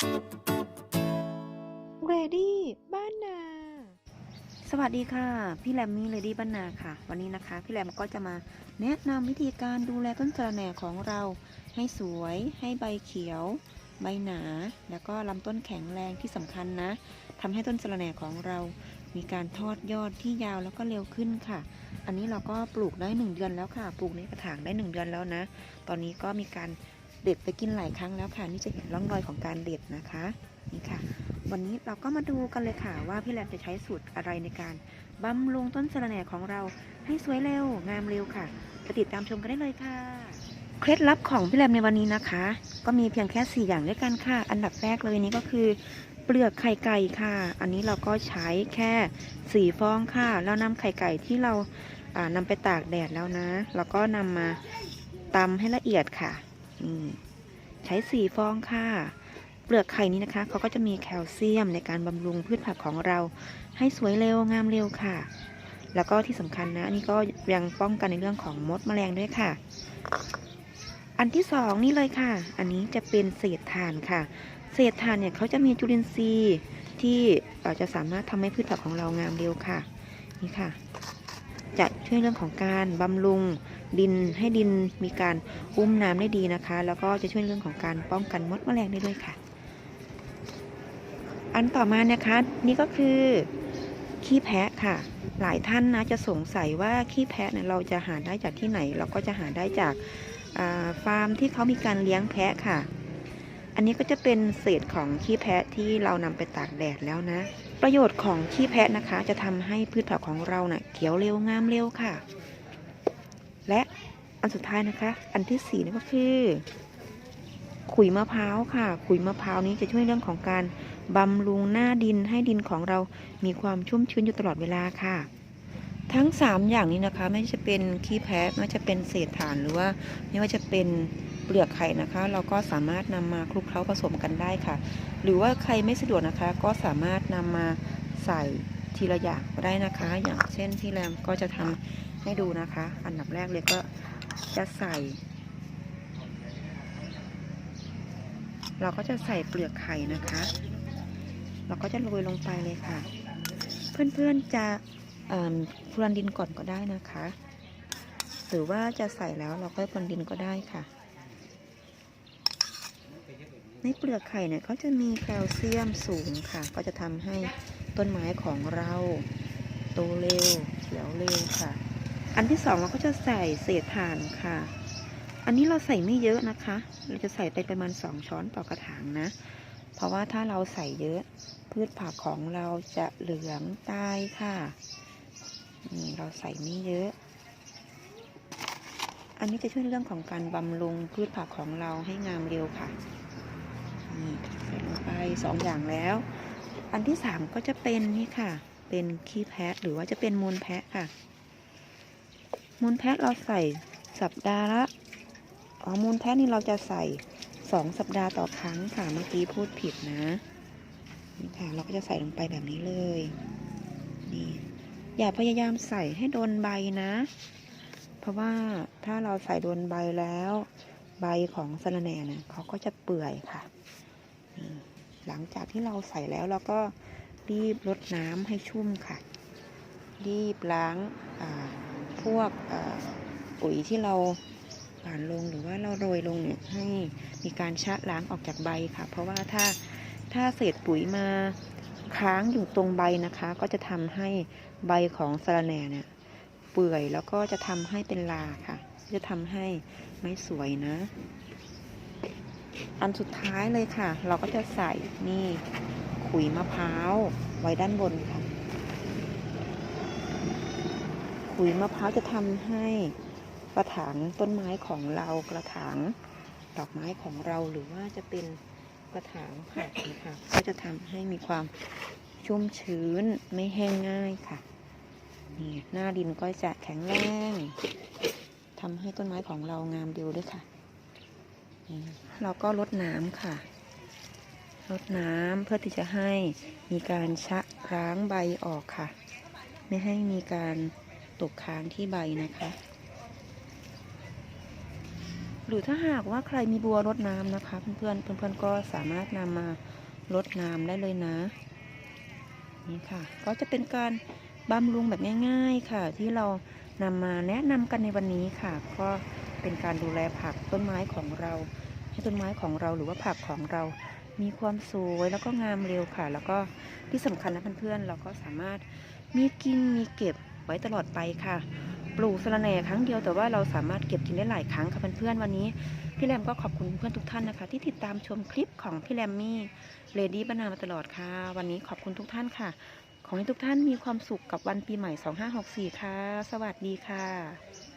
เรดี้บ้านนา สวัสดีค่ะ พี่แรมมี่เลดี้บ้านนาค่ะ วันนี้นะคะ พี่แรมก็จะมาแนะนำวิธีการดูแลต้นสะระแหน่ของเรา ให้สวย ให้ใบเขียว ใบหนา แล้วก็ลำต้นแข็งแรงที่สำคัญนะทำให้ต้นสะระแหน่ของเรา มีการทอดยอดที่ยาวแล้วก็เร็วขึ้นค่ะ อันนี้เราก็ปลูกได้หนึ่งเดือนแล้วค่ะ ปลูกในกระถางได้หนึ่งเดือนแล้วนะ ตอนนี้ก็มีการ เด็ดไปกินหลายครั้งแล้วค่ะ นี่จะเห็นร่องรอยของการเด็ดนะคะนี่ค่ะ วันนี้เราก็มาดูกันเลยค่ะ ว่าพี่แรมจะใช้สูตรอะไรในการบำรุงต้นสะระแหน่ของเราให้สวยเร็วงามเร็วค่ะไปติดตามชมกันได้เลยค่ะ เคล็ดลับของพี่แรมในวันนี้นะคะ ก็มีเพียงแค่ 4 อย่างด้วยกันค่ะ อันดับแรกเลยนี้ก็คือเปลือกไข่ไก่ค่ะ อันนี้เราก็ใช้แค่ 4 ฟองค่ะแล้วนำไข่ไก่ที่เราอ่านำไปตากแดดแล้วนะ แล้วก็นำมาตำให้ละเอียดค่ะ นี่ใช้4ฟองค่ะ เปลือกไข่นี้นะคะเขาก็จะมีแคลเซียมในการบำรุงพืชผักของเรา ให้สวยเร็วงามเร็วค่ะ แล้วก็ที่สำคัญนะอันนี้ก็ยังป้องกันในเรื่องของมดแมลงด้วยค่ะ อันที่สองนี่เลยค่ะ อันนี้จะเป็นเศษถ่านค่ะ เศษถ่านเนี่ยเขาจะมีจุลินทรีย์ที่เอ่อจะสามารถทำให้พืชผักของเรางามเร็วค่ะ นี่ค่ะจะช่วยเรื่องของการบำรุง ดินให้ดินมีการอุ้มน้ำได้ดีนะคะ แล้วก็จะช่วยเรื่องของการป้องกันมดแมลงได้ด้วยค่ะ อันต่อมานะคะนี่ก็คือขี้แพะค่ะ หลายท่านนะจะสงสัยว่าขี้แพะเนี่ยเราจะหาได้จากที่ไหน เราก็จะหาได้จากาฟาร์มที่เขามีการเลี้ยงแพะค่ะ อันนี้ก็จะเป็นเศษของขี้แพะที่เรานำไปตากแดดแล้วนะ ประโยชน์ของขี้แพะนะคะ จะทำให้พืชผักของเราเนะ่ะเขียวเร็วงามเร็วค่ะ และอันสุดท้ายนะคะ อันที่สี่นี่ก็คือ ขุยมะพร้าวค่ะ ขุยมะพร้าวนี้จะช่วยเรื่องของการบำรุงหน้าดินให้ดินของเรามีความชุ่มชื้นอยู่ตลอดเวลาค่ะ ทั้ง 3 อย่างนี้นะคะ ไม่ว่าจะเป็นขี้แพะไม่ว่าจะเป็นเศษถ่านหรือว่า ไม่ว่าจะเป็นเปลือกไข่นะคะ เราก็สามารถนำมาคลุกเคล้าผสมกันได้ค่ะ หรือว่าใครไม่สะดวกนะคะ ก็สามารถนำมาใส่ทีละอย่างก็ได้นะคะ อย่างเช่นพี่แรมก็จะทำ ให้ดูนะคะ อันดับแรกเลยก็จะใส่ เราก็จะใส่เปลือกไข่นะคะ เราก็จะโรยลงไปเลยค่ะ เพื่อนๆจะพรวนดินก่อนก็ได้นะคะ หรือว่าจะใส่แล้วเราก็พรวนดินก็ได้ค่ะ ในเปลือกไข่เนี่ยเขาจะมีแคลเซียมสูงค่ะ ก็จะทำให้ต้นไม้ของเราโตเร็วเขียวเร็วค่ะ อันที่สองเราก็จะใส่เศษถ่านค่ะ อันนี้เราใส่ไม่เยอะนะคะ เราจะใส่ไปประมาณสองช้อนต่อกระถางนะ เพราะว่าถ้าเราใส่เยอะพืชผักของเราจะเหลืองตายค่ะ นี่เราใส่ไม่เยอะ อันนี้จะช่วยเรื่องของการบำรุงพืชผักของเราให้งามเร็วค่ะ นี่ใส่ลงไปสองอย่างแล้ว อันที่สามก็จะเป็นนี่ค่ะ เป็นขี้แพะหรือว่าจะเป็นมูลแพะค่ะ มูลแพะเราใส่สัปดาห์ละอ๋อมูลแพะนี่เราจะใส่สองสัปดาห์ต่อครั้งค่ะเมื่อกี้พูดผิดนะนี่ค่ะเราก็จะใส่ลงไปแบบนี้เลยนี่อย่าพยายามใส่ให้โดนใบนะ เพราะว่าถ้าเราใส่โดนใบแล้ว ใบของสะระแหน่เนี่ยเขาก็จะเปื่อยค่ะนี่หลังจากที่เราใส่แล้วเราก็รีบรดน้ำให้ชุ่มค่ะ รีบล้างอ่า พวกปุ๋ยที่เราผ่านลงหรือว่าเราโรยลงเนี่ยให้มีการชะล้างออกจากใบค่ะ เพราะว่าถ้าถ้าเศษปุ๋ยมาค้างอยู่ตรงใบนะคะ ก็จะทำให้ใบของสะระแหน่เนี่ยเปื่อยแล้วก็จะทำให้เป็นลาค่ะ จะทำให้ไม่สวยนะ อันสุดท้ายเลยค่ะ เราก็จะใส่นี่ขุยมะพร้าวไว้ด้านบนค่ะ ขุยมะพร้าวจะทำให้กระถางต้นไม้ของเรากระถางดอกไม้ของเราหรือว่าจะเป็นกระถางผักนะคะก็จะทำให้มีความชุ่มชื้นไม่แห้งง่ายค่ะนี่หน้าดินก็จะแข็งแรงทำให้ต้นไม้ของเรางามเดียวด้วยค่ะเราก็ลดน้ำค่ะลดน้ำเพื่อที่จะให้มีการชะล้างใบออกค่ะ ไม่ให้มีการ ตกค้างที่ใบนะคะ หรือถ้าหากว่าใครมีบัวรดน้ำนะคะ เพื่อนๆเพื่อนๆก็สามารถนำมารดน้ำได้เลยนะ นี่ค่ะ ก็จะเป็นการบำรุงแบบง่าย ๆค่ะ ที่เรานำมาแนะนำกันในวันนี้ค่ะ ก็เป็นการดูแลผักต้นไม้ของเรา ให้ต้นไม้ของเราหรือว่าผักของเรามีความสวยแล้วก็งามเร็วค่ะ แล้วก็ที่สำคัญนะเพื่อนๆเราก็สามารถมีกินมีเก็บ ไว้ตลอดไปค่ะ ปลูกสะระแหน่ครั้งเดียวแต่ว่าเราสามารถเก็บกินได้หลายครั้งค่ะเพื่อนๆวันนี้ พี่แรมก็ขอบคุณเพื่อนทุกท่านนะคะ ที่ติดตามชมคลิปของพี่แรมมี่เลดี้บานามาตลอดค่ะ วันนี้ขอบคุณทุกท่านค่ะ ขอให้ทุกท่านมีความสุขกับวันปีใหม่ 2564 ค่ะ สวัสดีค่ะ